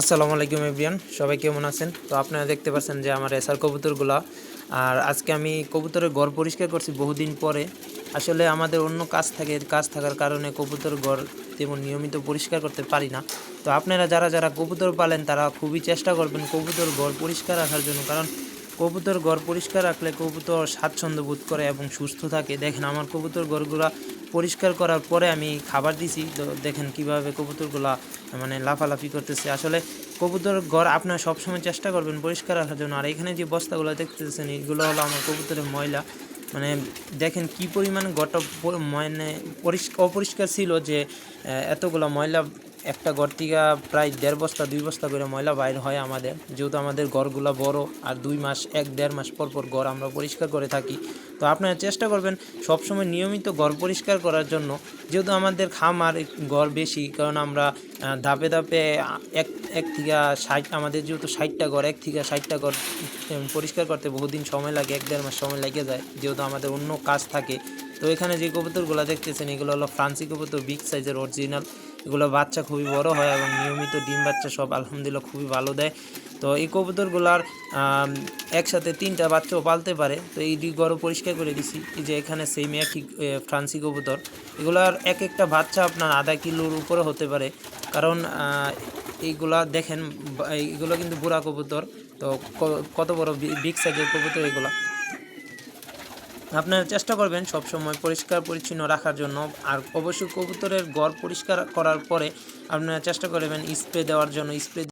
আসসালামু আলাইকুম এভরিয়ান সবাই কেমন আছেন? তো আপনারা দেখতে পাচ্ছেন যে আমার এসার কবুতরগুলা, আর আজকে আমি কবুতরের ঘর পরিষ্কার করছি বহুদিন পরে। আসলে আমাদের অন্য কাজ থাকে, কাজ থাকার কারণে কবুতর ঘর তেমন নিয়মিত পরিষ্কার করতে পারি না। তো আপনারা যারা যারা কবুতর পালেন, তারা খুবই চেষ্টা করবেন কবুতর ঘর পরিষ্কার রাখার জন্য, কারণ কবুতর ঘর পরিষ্কার রাখলে কবুতর স্বাচ্ছন্দ্য বোধ করে এবং সুস্থ থাকে। দেখেন আমার কবুতর ঘরগুলা পরিষ্কার করার পরে আমি খাবার দিছি। তো দেখেন কীভাবে কবুতরগুলা মানে লাফালাফি করতেছে। আসলে কবুতর ঘর আপনার সবসময় চেষ্টা করবেন পরিষ্কার রাখার জন্য। আর এখানে যে বস্তাগুলো দেখতেছেন, এগুলো হলো আমার কবুতরের ময়লা। মানে দেখেন কি পরিমাণ গটা মানে পরিষ্কার অপরিষ্কার ছিল যে এতগুলো ময়লা একটা ঘর থেকে প্রায় দেড় বস্তা, দুই বস্তা করে ময়লা বাইর হয় আমাদের। যেহেতু আমাদের ঘরগুলো বড়, আর দুই মাস, এক দেড় মাস পর পর ঘর আমরা পরিষ্কার করে থাকি। তো আপনারা চেষ্টা করবেন সবসময় নিয়মিত ঘর পরিষ্কার করার জন্য। যেহেতু আমাদের খামার ঘর বেশি, কারণ আমরা ধাপে ধাপে এক এক থেকে ষাট, আমাদের যেহেতু ষাটটা ঘর, এক থেকে ষাটটা ঘর পরিষ্কার করতে বহুদিন সময় লাগে, এক দেড় মাস সময় লেগে যায়, যেহেতু আমাদের অন্য কাজ থাকে। তো এখানে যে কবুতরগুলো দেখতেছেন, এগুলো হলো ফ্রান্সি কবুতর, বিগ সাইজের অরিজিনাল। এগুলো বাচ্চা খুবই বড় হয় এবং নিয়মিত ডিম বাচ্চা সব আলহামদুলিল্লাহ খুবই ভালো দেয়। তো এই কবুতরগুলার একসাথে তিনটা বাচ্চাও পালতে পারে। তো এই গড়ও পরিষ্কার করে দিছি। যে এখানে সেম এ, ফ্রান্সি কবুতর। এগুলার এক একটা বাচ্চা আপনার আধা কিলোর উপরে হতে পারে। কারণ এইগুলা দেখেন এইগুলো কিন্তু বুড়া কবুতর। তো কত বড় বিগ সাইজের কবুতর এগুলা। আপনারা চেষ্টা করবেন সবসময় পরিষ্কার পরিচ্ছন্ন রাখার জন্য। আর অবশ্যই কবুতরের গড় পরিষ্কার করার পরে আপনারা চেষ্টা করবেন স্প্রে দেওয়ার জন্য স্প্রে